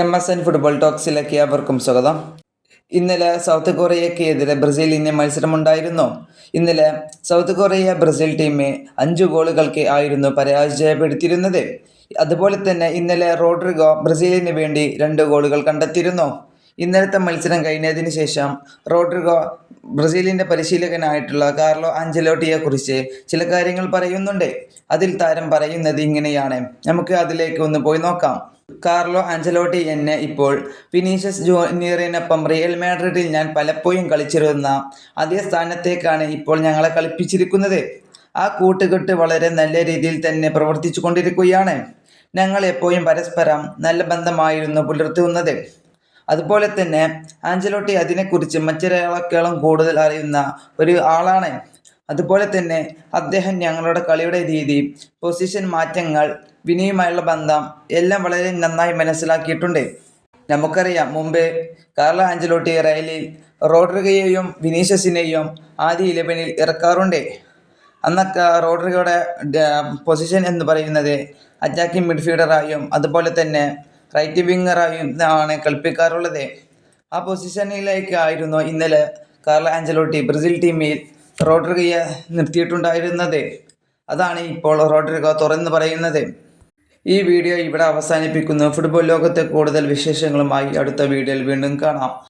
M S N football ടോക്സിലേക്ക് അവർക്കും സ്വാഗതം. ഇന്നലെ സൗത്ത് കൊറിയക്കെതിരെ ബ്രസീലിന് മത്സരമുണ്ടായിരുന്നു. ഇന്നലെ സൗത്ത് കൊറിയ ബ്രസീൽ ടീമെ അഞ്ച് ഗോളുകൾക്ക് ആയിരുന്നു പരാജയപ്പെടുത്തിയിരുന്നത്. അതുപോലെ തന്നെ ഇന്നലെ റോഡ്രിഗോ ബ്രസീലിന് വേണ്ടി രണ്ട് ഗോളുകൾ കണ്ടെത്തിയിരുന്നു. ഇന്നലത്തെ മത്സരം കഴിഞ്ഞതിന് ശേഷം റോഡ്രിഗോ ബ്രസീലിന്റെ പരിശീലകനായിട്ടുള്ള കാർലോ ആഞ്ചലോട്ടിയെക്കുറിച്ച് ചില കാര്യങ്ങൾ പറയുന്നുണ്ട്. അതിൽ താരം പറയുന്നത് ഇങ്ങനെയാണ്. നമുക്ക് അതിലേക്ക് ഒന്ന് പോയി നോക്കാം. കാർലോ ആഞ്ചലോട്ടി എന്നെ ഇപ്പോൾ വിനീഷ്യസ് ജൂനിയറിനൊപ്പം റിയൽ മാഡ്രിഡിൽ ഞാൻ പലപ്പോഴും കളിച്ചിരുന്ന അതേ സ്ഥാനത്തേക്കാണ് ഇപ്പോൾ ഞങ്ങളെ കളിപ്പിച്ചിരിക്കുന്നത്. ആ കൂട്ടുകെട്ട് വളരെ നല്ല രീതിയിൽ തന്നെ പ്രവർത്തിച്ചു കൊണ്ടിരിക്കുകയാണ് ഞങ്ങൾ എപ്പോഴും പരസ്പരം നല്ല ബന്ധമായിരുന്നു പുലർത്തുന്നത്. അതുപോലെ തന്നെ ആഞ്ചലോട്ടി അതിനെക്കുറിച്ച് മറ്റൊരാളെക്കാളും കൂടുതൽ അറിയുന്ന ഒരു ആളാണ്. അതുപോലെ തന്നെ അദ്ദേഹം ഞങ്ങളുടെ കളിയുടെ രീതി പൊസിഷൻ മാറ്റങ്ങൾ വിനിയുമായുള്ള ബന്ധം എല്ലാം വളരെ നന്നായി മനസ്സിലാക്കിയിട്ടുണ്ട്. നമുക്കറിയാം മുമ്പ് കാർല ആഞ്ചലോട്ടി റയലിൽ റോഡ്രിഗയെയും വിനീഷ്യസിനെയും ആദ്യ ഇലവനിൽ ഇറക്കാറുണ്ട്. അന്നൊക്കെ റോഡ്രിഗയുടെ പൊസിഷൻ എന്ന് പറയുന്നത് അറ്റാക്കിംഗ് മിഡ്ഫീൽഡറായും അതുപോലെ തന്നെ റൈറ്റ് വിങ്ങറായും ആണ് കളിപ്പിക്കാറുള്ളത്. ആ പൊസിഷനിലേക്കായിരുന്നു ഇന്നലെ കാർല ആഞ്ചലോട്ടി ബ്രസീൽ ടീമിൽ റോഡ്രിഗയെ നിർത്തിയിട്ടുണ്ടായിരുന്നത്. അതാണ് ഇപ്പോൾ റോഡ്രിഗോ തുറന്നു പറയുന്നത്. ഈ വീഡിയോ ഇവിടെ അവസാനിപ്പിക്കുന്നു. ഫുട്ബോൾ ലോകത്തെ കൂടുതൽ വിശേഷങ്ങളുമായി അടുത്ത വീഡിയോയിൽ വീണ്ടും കാണാം.